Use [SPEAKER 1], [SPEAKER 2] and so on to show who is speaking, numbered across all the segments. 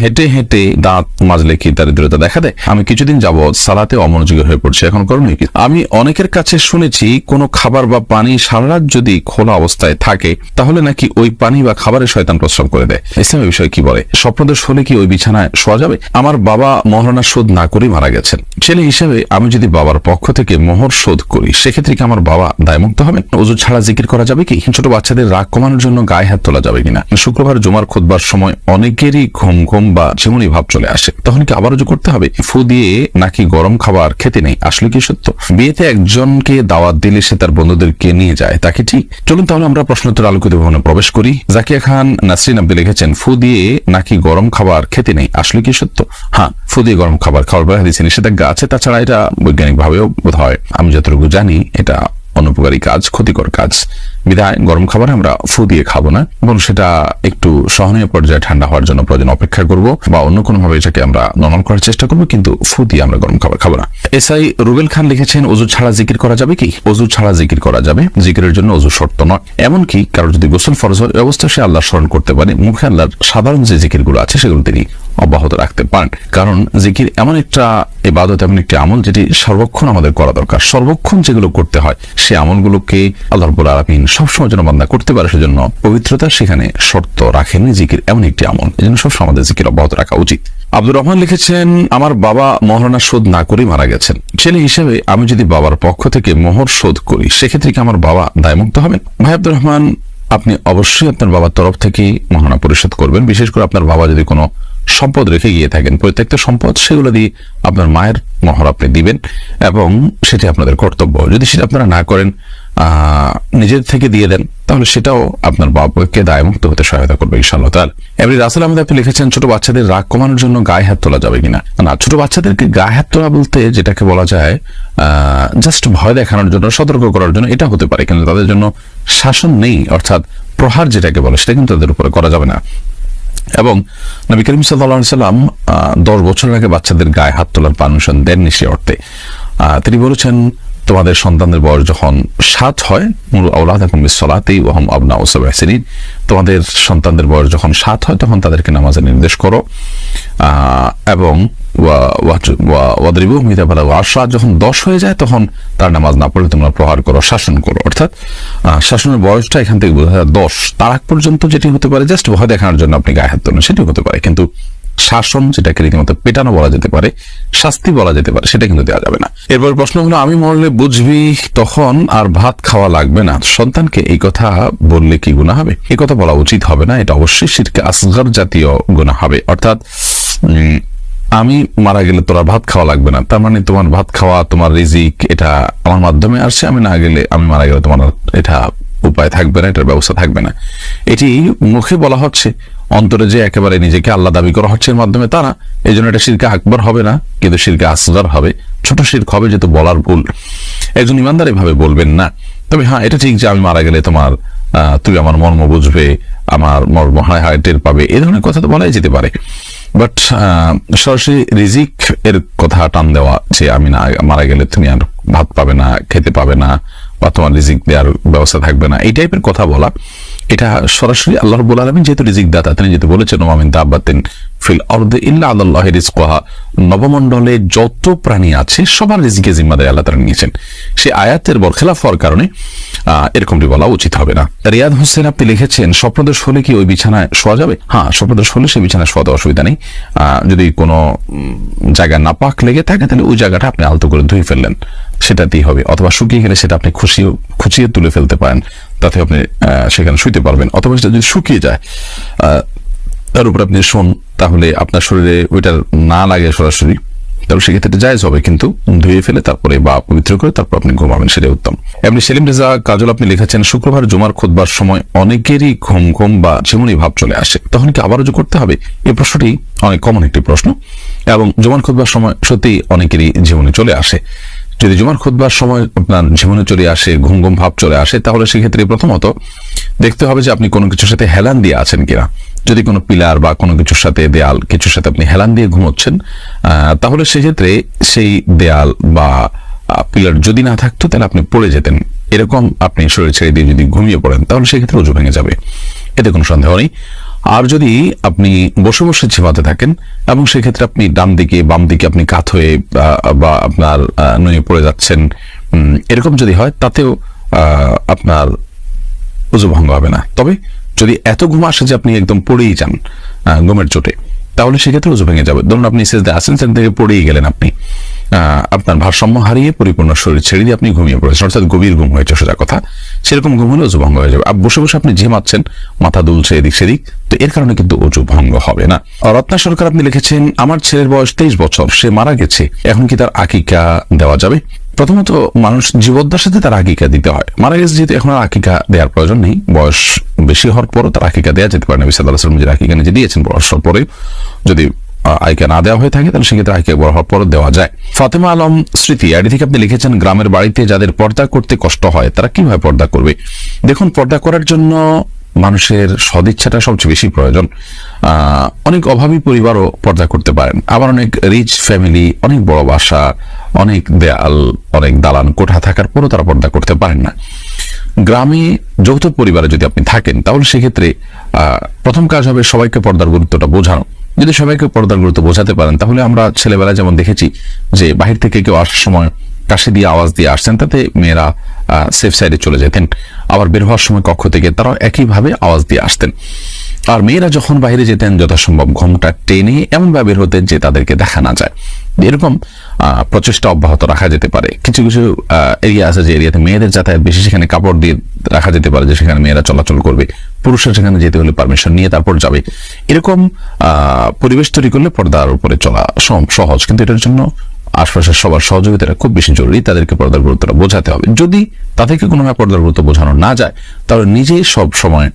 [SPEAKER 1] হেঁটে হেঁটে দাঁত মাজলে কি দারিদ্রতা দেখা দেয়? আমি কিছুদিন যাব সালাতে অমনোযোগী হয়ে পড়ছে, এখন করণীয় কি? আমি অনেকের কাছে শুনেছি, কোনো খাবার বা পানি সারারাত যদি খোলা অবস্থায় থাকে, তাহলে নাকি ওই পানি বা খাবারে শয়তান প্রস্রাব করে দেয়। ইসলামের বিষয়ে কি বলে? স্বপ্নদোষ হলে কি ওই বিছানায় শোয়া যাবে? আমার বাবা মহারণা শোধ না করেই মারা গেছেন। ছেলে হিসেবে আমি যদি বাবার পক্ষ থেকে মোহর শোধ করি, সেক্ষেত্রে কি আমার বাবা দায়মুক্ত হবেন ওজু ছাড়া জিকির করা যাবে কি? ছোট বাচ্চাদের রাগ কমানোর জন্য গায়ে হাত তোলা যাবে কিনা? শুক্রবার, জমার খোদবার সময় অনেকেরই ঘুম ঘুম বা যেমনই ভাব চলে আসে। তখন কি আবার করতে হবে? ফু দিয়ে নাকি গরম খাবার খেতে নেই? আসলে কি সত্য? বিয়েতে একজনকে দাওয়াত দিলে সে তার বন্ধুদেরকে নিয়ে যায় তাকে ঠিক? চলুন তাহলে আমরা প্রশ্নোত্তর আলোকিত ভবনে প্রবেশ করি। জাকিয়া খান, নাসরিন আব্দুল লিখেছেন, ফু দিয়ে নাকি গরম খাবার খেতে নেই? আসলে কি সত্য? হ্যাঁ ফু দিয়ে গরম খাবার, খাওয়ার পরে হাদিসে নিষেধাজ্ঞা আছে, তাছাড়া এটা বৈজ্ঞানিক ভাবেও বোধ হয় আমি যতটুকু জানি, এটা অনুপকারী কাজ, ক্ষতিকর কাজ। বিধায় গরম খাবার আমরা ফু দিয়ে খাব না, এবং সেটা একটু সহনীয় পর্যায়ে ঠান্ডা হওয়ার জন্য প্রয়োজন অপেক্ষা করব, বা অন্য কোনো ভাবে এটাকে আমরা নরমাল করার চেষ্টা করব, কিন্তু ফু দিয়ে আমরা গরম খাবার খাব না। এসআই রুবেল খান লিখেছেন অজু ছাড়া জিকির করা যাবে কি? অজু ছাড়া জিকির করা যাবে, জিকিরের জন্য অজু শর্ত নয়। এমনকি কারও যদি গোসল ফরজ হয় এই অবস্থায় সে আল্লাহ স্মরণ করতে পারে। মুখে আল্লাহর সাধারণ যে জিকিরগুলো আছে, সেগুলো তিনি অব্যাহত রাখতে পারেন। কারণ জিকির এমন একটা ইবাদত, এমন একটি আমল যেটি সর্বক্ষণ আমাদের করা দরকার। সর্বক্ষণ যেগুলো করতে হয়, সে আমলগুলোকে আল্লাহ রব্বুল আলমিন সবসময় যেন বান্দা করতে পারে, সেজন্য পবিত্রতা সেখানে শর্ত রাখেন। জিকির এমন একটি আমল এজন্য সবসময় আমাদের জিকির অব্যাহত রাখা উচিত। আব্দুর রহমান লিখেছেন, আমার বাবা মহারণা শোধ না করেই মারা গেছেন। ছেলে হিসেবে আমি যদি বাবার পক্ষ থেকে মোহর শোধ করি, সেক্ষেত্রে কি আমার বাবা দায়মুক্ত হবেন? ভাই আব্দুর রহমান, আপনি অবশ্যই আপনার বাবার তরফ থেকে মহারণা পরিশোধ করবেন। বিশেষ করে আপনার বাবা যদি কোনো সম্পদ রেখে গিয়ে থাকেন। প্রত্যেকটা সম্পদ সেগুলো দিয়ে আপনার মায়ের মহর আপনি দিবেন এবং সেটি আপনাদের কর্তব্য। যদি সেটা আপনারা না করেন নিজের থেকে দিয়ে দেন, তাহলে সেটাও আপনার বাবাকে দায়মুক্ত হতে সহায়তা করবে তাহলে এমনি রাসেল আহমেদ আপনি লিখেছেন, ছোট বাচ্চাদের রাগ কমানোর জন্য গায়ে হাত তোলা যাবে কিনা? না ছোট বাচ্চাদেরকে গায়ে হাত তোলা বলতে যেটাকে বলা যায় জাস্ট ভয় দেখানোর জন্য, সতর্ক করার জন্য এটা হতে পারে। কিন্তু তাদের জন্য শাসন নেই, অর্থাৎ প্রহার যেটাকে বলে, সেটা কিন্তু তাদের উপরে করা যাবে না। এবং নবী করিম সাল্লাহ সাল্লাম দশ বছর আগে বাচ্চাদের গায়ে হাত তোলার পারমিশন দেননি সে অর্থে। তিনি বলেছেন তোমাদের সন্তানদের বয়স যখন সাত হয় মুরু আউলাদ এখন বিশ্বলাতেই ওহম আবনা ওসব তোমাদের সন্তানদের বয়স যখন সাত হয়, তখন তাদেরকে নামাজের নির্দেশ করো। এবং আশা যখন দশ হয়ে যায়, তখন তার নামাজ না পড়লে তোমরা প্রহার করো, শাসন করো। অর্থাৎ শাসনের বয়সটা এখান থেকে বোঝা যায় দশ। তার আগ পর্যন্ত যেটি হতে পারে, জাস্ট ভয় দেখানোর জন্য আপনি গায়ে হাত সেটি হতে পারে। কিন্তু শাসন যেটাকে রীতিমতো পেটানো বলা যেতে পারে, শাস্তি বলা যেতে পারে, সেটা কিন্তু দেওয়া যাবে না। এরপর প্রশ্ন হলো আমি মরলে বুঝবি তখন আর ভাত খাওয়া লাগবে না। সন্তানকে এই কথা বললে কি গুণা হবে? এই কথা বলা উচিত হবে না, এটা অবশ্যই শিরকে আসগর জাতীয় গুণা হবে। অর্থাৎ আমি মারা গেলে তোরা ভাত খাওয়া লাগবে না। তার মানে তোমার ভাত খাওয়া, তোমার রিজিক এটা আমার মাধ্যমে আসছে, আমি না গেলে আমি মারা গেলে তোমার এটা উপায় থাকবে না, এটার ব্যবস্থা থাকবে না। এটি মুখে বলা হচ্ছে, অন্তরে যে একেবারে নিজেকে আল্লাহ দাবি করা হচ্ছে এর মাধ্যমে তা না। এই জন্য এটা শিরকে আকবর হবে না, কিন্তু শিরকে আসগর হবে। ছোট শির্ক হবে যেহেতু বলার ভুল। একজন ইমানদার এভাবে বলবেন না। তবে হ্যাঁ এটা ঠিক যে আমি মারা গেলে তোমার তুই আমার মর্ম বুঝবে, আমার মর্ম হায় হায় টের পাবে এই ধরনের কথা তো বলাই যেতে পারে। বাট সরাসরি রিজিক এর কথা টান দেওয়া যে আমি না, মারা গেলে তুমি আর ভাত পাবে না, খেতে পাবে না, বা তোমার রিজিক দেওয়ার ব্যবস্থা থাকবে না। এই টাইপের কথা বলা। এটা সরাসরি আল্লাহ রব্বুল আলমিন যেহেতু রিজিক দাতা তিনি যেহেতু বলেছেন ওমামিন দাব্বাতিন ফিল অর্দে ইল্লা আল্লাহ রিজকোহা। নবমণ্ডলে যত প্রাণী আছে সবার রিজিকে জিম্মাদারি আল্লাহ তারা নিয়েছেন। সে আয়াতের বরখেলাফ হওয়ার কারণে এরকমটি বলা উচিত হবে না। রিয়াদ হোসেন আপনি লিখেছেন স্বপ্নদোষ হলে কি ওই বিছানায় শোয়া যাবে? হ্যাঁ স্বপ্নদোষ হলে সেই বিছানায় শোয়াতে অসুবিধা নেই। যদি কোনো উম, না পাক লেগে থাকে তাহলে ওই জায়গাটা আপনি আলতো করে ধুয়ে ফেললেন। সেটাতেই হবে অথবা শুকিয়ে গেলে সেটা আপনি খুশিয়ে খুচিয়ে তুলে ফেলতে পারেন। তাতে আপনি সেখানে শুইতে পারবেন। অথবা সেটা যদি শুকিয়ে যায় তার উপর আপনি শোন, তাহলে আপনার শরীরে ওইটা না লাগে সরাসরি, তাহলে সেক্ষেত্রে জায়জ হবে, কিন্তু ধুয়ে ফেলে তারপরে বা পবিত্র করে তারপর আপনি ঘুমাবেন, সেটাই উত্তম। এমনি সেলিম রেজা কাজল, আপনি লিখেছেন, শুক্রবার জমার খোদবার সময় অনেকেরই ঘুম ঘুম বা যেমনই ভাব চলে আসে। তখন কি আবারও করতে হবে? এই প্রশ্নটি অনেক কমন একটি প্রশ্ন, এবং জমান খোদবার সময় সত্যি অনেকেরই জীবনে চলে আসে। যদি জুমার খুদবার সময় আপনার জীবনে চলে আসে, ঘুম ঘুম ভাব চলে আসে, তাহলে সেক্ষেত্রে প্রথমত দেখতে হবে যে আপনি কোনো কিছুর সাথে হেলান দিয়ে আছেন কিনা। যদি কোনো পিলার বা কোনো কিছুর সাথে দেয়াল, কিছুর সাথে আপনি হেলান দিয়ে ঘুমোচ্ছেন তাহলে সেক্ষেত্রে সেই দেয়াল বা পিলার যদি না থাকতো, তাহলে আপনি পড়ে যেতেন। এরকম আপনি শরীর ছেড়ে দিয়ে যদি ঘুমিয়ে পড়েন, তাহলে সেক্ষেত্রে উজু ভেঙে যাবে। এতে কোনো সন্দেহ নেই। আর যদি আপনি বসে বসে ঝিমাতে থাকেন, এবং সেক্ষেত্রে আপনি ডান দিকে, বাম দিকে আপনি কাত হয়ে বা আপনার নুয়ে পড়ে যাচ্ছেন এরকম যদি হয়, তাতেও আপনার উজু ভঙ্গ হবে না। তবে যদি এত ঘুম আসে যে আপনি একদম পড়েই যান ঘুমের চোটে, তাহলে সেক্ষেত্রে উজু ভেঙে যাবে। ধরুন আপনি সেজদা আসেন সেখান থেকে পড়েই গেলেন আপনি। আপনার ভারসাম্য হারিয়ে পরিপূর্ণ শরীর ছেড়ে দিয়ে আপনি ঘুমিয়ে পড়েছেন, অর্থাৎ গভীর ঘুম হয়েছে, সোজা কথা। সেরকম ঘুম হলে ভঙ্গ হয়ে যাবে। আর বসে বসে আপনি ঝিমাচ্ছেন মাথা দুলছে এদিক সেদিক, তো এর কারণে কিন্তু উজু ভঙ্গ হবে না। রত্না সরকার আপনি লিখেছেন, আমার ছেলের বয়স তেইশ বছর, সে মারা গেছে, এখন কি তার আকিকা দেওয়া যাবে? প্রথমত, মানুষ জীবদ্দশাতে তার আকিকা দিতে হয়। মারা গেছে যেহেতু এখন আর আকিকা দেওয়ার প্রয়োজন নেই, বয়স বেশি হওয়ার পরও তার আকিকা দেওয়া যেতে পারে নবী সাল্লাহ সাল্লাম যে আকিকা নিজে দিয়েছেন বয়স পরে। যদি আইকা না দেওয়া হয়ে থাকে, তাহলে সেক্ষেত্রে আইকা বড় হওয়ার পরও দেওয়া যায়। ফাতেমা আলম স্মৃতি, আইডি থেকে আপনি লিখেছেন, গ্রামের বাড়িতে যাদের পর্দা করতে কষ্ট হয়, তারা কীভাবে পর্দা করবে? দেখুন, পর্দা করার জন্য মানুষের সদিচ্ছাটা সবচেয়ে বেশি প্রয়োজন। অনেক অভাবী পরিবারও পর্দা করতে পারেন। আবার অনেক রিচ ফ্যামিলি অনেক বড় বাসা, অনেক দেয়াল, অনেক দালান, কোঠা থাকার পরও তারা পর্দা করতে পারেন না। গ্রামে যৌথ পরিবারে যদি আপনি থাকেন, তাহলে সেক্ষেত্রে প্রথম কাজ হবে সবাইকে পর্দার গুরুত্বটা বোঝানো। যদি সবাইকে পর্দার গুরুত্ব বোঝাতে পারেন, তাহলে আমরা ছেলেবেলায় যেমন দেখেছি যে বাহির থেকে কেউ আসার সময় কাশি দিয়ে আওয়াজ দিয়ে আসছেন, তাতে মেয়েরা সেফ সাইডে চলে যেতেন। আবার বের হওয়ার সময় কক্ষ থেকে তারা একইভাবে আওয়াজ দিয়ে আসতেন। আর মেয়েরা যখন বাইরে যেতেন, যথাসম্ভব ঘোমটা টেনে এমনভাবে বের হতেন যে তাদেরকে দেখা না যায়। এরকম প্রচেষ্টা অব্যাহত রাখা যেতে পারে। কিছু কিছু এরিয়া আছে যে এরিয়াতে মেয়েদের যাতায়াত বেশি, সেখানে কাপড় দিয়ে রাখা যেতে পারে যে সেখানে মেয়েরা চলাচল করবে। পুরুষরা সেখানে যেতে হলে পারমিশন নিয়ে তারপর যাবে। এরকম পরিবেশ তৈরি করলে পর্দার উপরে চলা সহজ। কিন্তু এটার জন্য আশপাশের সবার সহযোগিতাটা খুব বেশি জরুরি। তাদেরকে পর্দার গুরুত্বটা বোঝাতে হবে। যদি তাদেরকে কোনোভাবে পর্দার গুরুত্ব বোঝানো না যায় তাহলে নিজেই সব সময়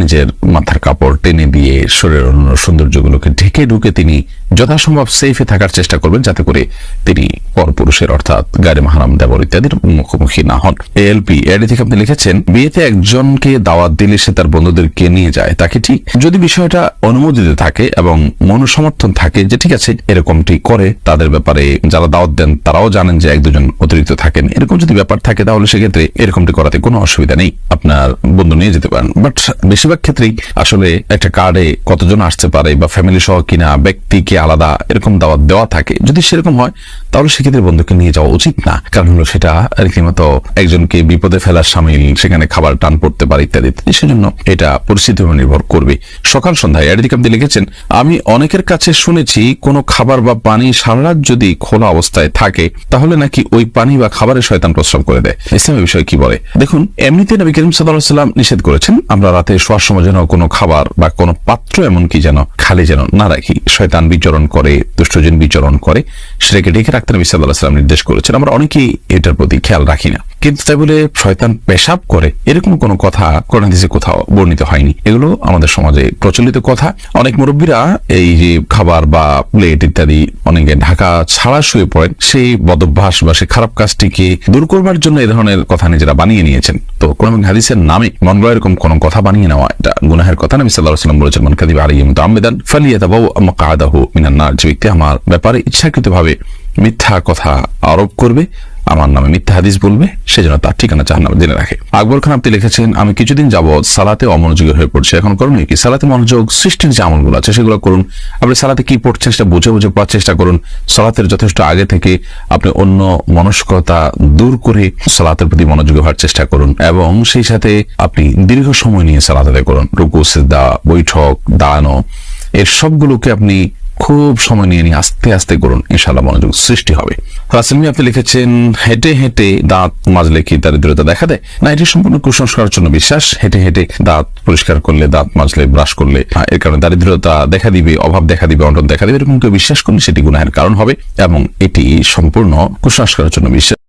[SPEAKER 1] নিজের মাথার কাপড় টেনে দিয়ে শরীরের অন্য সৌন্দর্যগুলোকে ঢেকে ঢুকে তিনি যথাসম্ভব সেফে থাকার চেষ্টা করবেন যাতে করে তিনি পরপুরুষের অর্থাৎ গাড়ি মাহারাম দেবর ইত্যাদির মুখোমুখি না হন। এএলপি এডি থেকে আপনি লিখেছেন, বিয়েতে একজনকে দাওয়াত দিলে সে তার বন্ধুদেরকে নিয়ে যায়, তাকে ঠিক যদি বিষয়টা অনুমোদিত থাকে এবং মনুসমর্থন থাকে যে ঠিক আছে, এরকমটি করে, তাদের ব্যাপারে যারা দাওয়াত দেন তারাও জানেন যে এক দুজন অতিরিক্ত থাকেন, এরকম যদি ব্যাপার থাকে তাহলে সেক্ষেত্রে এরকমটি করাতে কোনো অসুবিধা নেই। আপনার বন্ধু নিয়ে যেতে পারেন। বাট বেশিরভাগ ক্ষেত্রেই আসলে একটা কার্ডে কতজন আসতে পারে বা ফ্যামিলি সহ কিনা ব্যক্তিকে আলাদা, এরকম দাওয়াত দেওয়া থাকে। যদি সেরকম হয়, তাহলে সেক্ষেত্রে বন্ধুকে নিয়ে যাওয়া উচিত না। কারণ হলো সেটা রীতিমতো একজনকে বিপদে ফেলার সামিল, সেখানে খাবার টান পড়তে পারে ইত্যাদি। সেজন্য এটা পরিস্থিতির উপর নির্ভর করবে। সকাল সন্ধ্যায় এদিকে আপনি লিখেছেন, আমি অনেকের কাছে শুনেছি কোনো খাবার বা পানি সারা যদি খোলা অবস্থায় থাকে, তাহলে নাকি ওই পানি বা খাবারের শয়তান প্রস্রাব করে দেয়। ইসলামের বিষয়ে কি বলে? দেখুন, এমনিতে নবী করিম সাল্লাম নিষেধ করেছেন, আমরা রাতে শোয়ার সময় যেন কোনো খাবার বা কোনো পাত্র এমনকি যেন খালি যেন না রাখি। শয়তান বিচরণ করে, দুষ্টজন বিচরণ করে, সেটাকে ডেকে রাখতে নবী সাল্লাহ সাল্লাম নির্দেশ করেছেন। আমরা অনেকেই এটার প্রতি খেয়াল রাখি না। কিন্তু তাই বলে শয়তান পেশাব করে। এরকম কোনো কথা কোরআন হাদিসে কোথাও বর্ণিত হয়নি। এগুলো আমাদের সমাজে প্রচলিত কথা। অনেক মুরব্বীরা এই যে খাবার বা প্লেট ইত্যাদি অনেকে ঢাকা ছাড়া শুয়ে পড়েন, সেই বদভ্যাস বা সেই খারাপ কাজটিকে দূর করবার জন্য এ ধরনের কথা নিজেরা বানিয়ে নিয়েছেন। তো কোন হাদিসের নামে মন এরকম কোন কথা বানিয়ে নেওয়া এটা গুনাহের কথা। নবী সাল্লাল্লাহু আলাইহি ওয়াসাল্লাম বলেছেন, মান কাযিবা আলাইহি মুতাআম্মিদান ফালিয়াতাবাউ মাকআদাহু মিনান নার। যে ব্যক্তি আমার ব্যাপারে ইচ্ছাকৃতভাবে মিথ্যা কথা আরোপ করবে আমার নামে মিথ্যা হাদিস বলবে, সেজন্য তার ঠিকানা জাহান্নামে জেনে রাখে। আকবর খান আপনি লিখেছেন, আমি কিছুদিন যাব সালাতে অমনোযোগী হয়ে পড়ছে, এখন করুন কি? সালাতে মনোযোগ, সৃষ্টির যে আমলগুলো আছে, সেগুলো করুন। আপনি সালাতে কি পড়ছেন সেটা বুঝে বুঝে পড়ার চেষ্টা করুন। সালাতের যথেষ্ট আগে থেকে আপনি অন্য মনস্কতা দূর করে সালাতের প্রতি মনোযোগী হওয়ার চেষ্টা করুন, এবং সেই সাথে আপনি দীর্ঘ সময় নিয়ে সালাত করুন। রুকু সিদ্ধা বৈঠক দাঁড়ানো এর সবগুলোকে আপনি খুব সময় নিয়ে নিয়ে আস্তে আস্তে করুন ইনশাল্লাহ মনোযোগ সৃষ্টি হবে। রাসেলমি, আপনি লিখেছেন, হেঁটে হেঁটে দাঁত মাজলে কি দারিদ্রতা দেখা দেয়। না, এটি সম্পূর্ণ কুসংস্কারের জন্য বিশ্বাস। হেঁটে হেঁটে দাঁত পরিষ্কার করলে, দাঁত মাজলে ব্রাশ করলে এর কারণে দারিদ্রতা দেখা দিবে, অভাব দেখা দিবে, অন্টন দেখা দিবে, এরকম কেউ বিশ্বাস করলে সেটি গুনাহের কারণ হবে এবং এটি সম্পূর্ণ কুসংস্কারের জন্য বিশ্বাস।